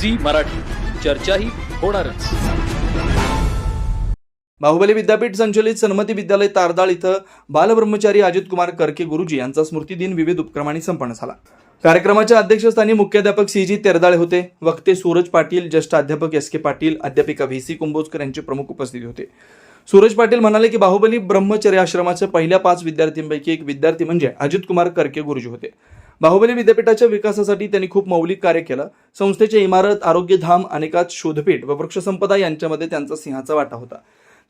Zee Marathi. चर्चाही होणारच. बाहुबली विद्यापीठ संचलित सन्मती विद्यालय तारदाळ इथं बालब्रह्मचारी अजित कुमार करके गुरुजी यांचा स्मृतिदिन विविध उपक्रमांनी संपन्न झाला. कार्यक्रमाच्या अध्यक्षस्थानी मुख्याध्यापक सी जी तेरदाळे होते. वक्ते सूरज पाटील ज्येष्ठ अध्यापक एस के पाटील अध्यापिका व्ही सी कुंभोजकर यांचे प्रमुख उपस्थिती होते. सूरज पाटील म्हणाले की बाहुबली ब्रह्मचर्य आश्रमाच्या पहिल्या पाच विद्यार्थ्यांपैकी एक विद्यार्थी म्हणजे अजित कुमार करके गुरुजी होते. बाहुबली विद्यापीठाच्या विकासासाठी त्यांनी खूप मौलिक कार्य केलं. संस्थेचे इमारत आरोग्यधाम अनेकात शोधपीठ व वृक्षसंपदा यांच्यामध्ये त्यांचा सिंहाचा वाटा होता.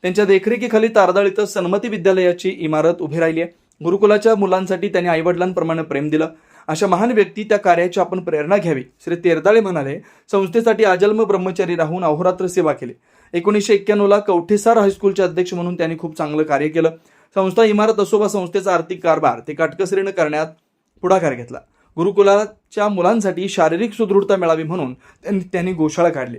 त्यांच्या देखरेखीखाली तारदाळ इथं सन्मती विद्यालयाची इमारत उभी राहिली आहे. गुरुकुलाच्या मुलांसाठी त्यांनी आईवडिलांप्रमाणे प्रेम दिलं. अशा महान व्यक्ती त्या कार्याची आपण प्रेरणा घ्यावी. श्री तेरदाळे म्हणाले संस्थेसाठी आजन्म ब्रह्मचारी राहून अहोरात्र सेवा केली. एकोणीसशे एक्क्याण्णवला कवठेसार हायस्कूलचे अध्यक्ष म्हणून त्यांनी खूप चांगलं कार्य केलं. संस्था इमारत असो वा संस्थेचा आर्थिक कारभार ते काटकसरीनं करण्यात पुढाकार घेतला. गुरुकुलाच्या मुलांसाठी शारीरिक सुदृढता मिळावी म्हणून त्यांनी त्यांनी गोशाळा काढली.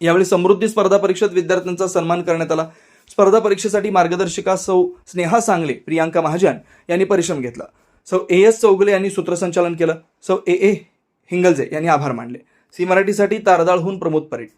यावेळी समृद्धी स्पर्धा परीक्षेत विद्यार्थ्यांचा सन्मान करण्यात आला. स्पर्धा परीक्षेसाठी मार्गदर्शिका सौ स्नेहा सांगले प्रियांका महाजन यांनी परिश्रम घेतला. सौ ए एस चौगले यांनी सूत्रसंचालन केलं. सौ ए ए हिंगलजे यांनी आभार मानले. सी मराठीसाठी तारदाळहून प्रमोद परेड.